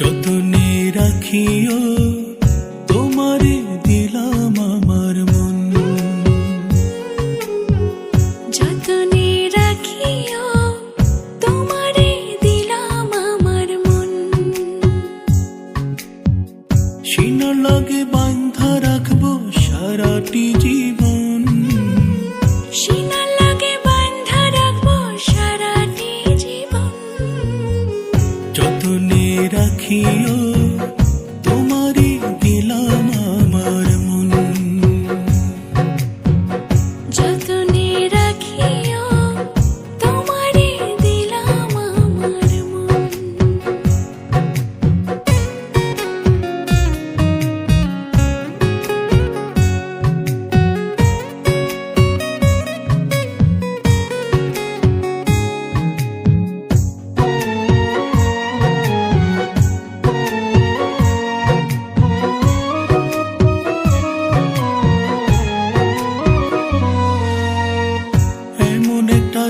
যতনে রাখিও তোমার দিলাম আমার মন। যতনে রাখিও তোমারে দিলাম আমার মন। শীন লগে বান্ধা রাখব সারাটি জীবন মনে রাখিও।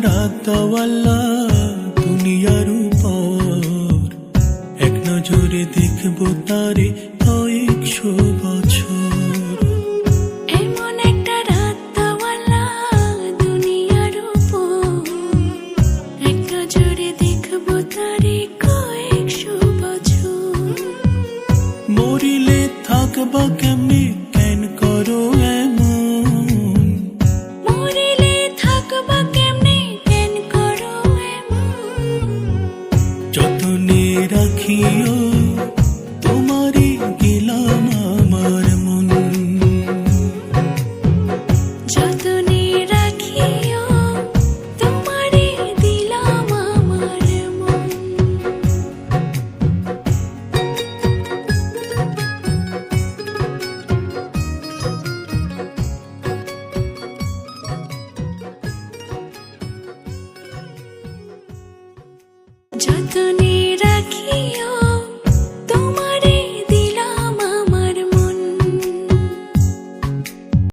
রাতওয়ালা দুনিয়ার উপর এক নজরে দেখব তারে কয়েকশো বছর। এমন একটা রাতওয়ালা দুনিয়ার উপর এক নজরে দেখব তারে কয়েকশো বছর। মরিলে থাকবা কেমনি?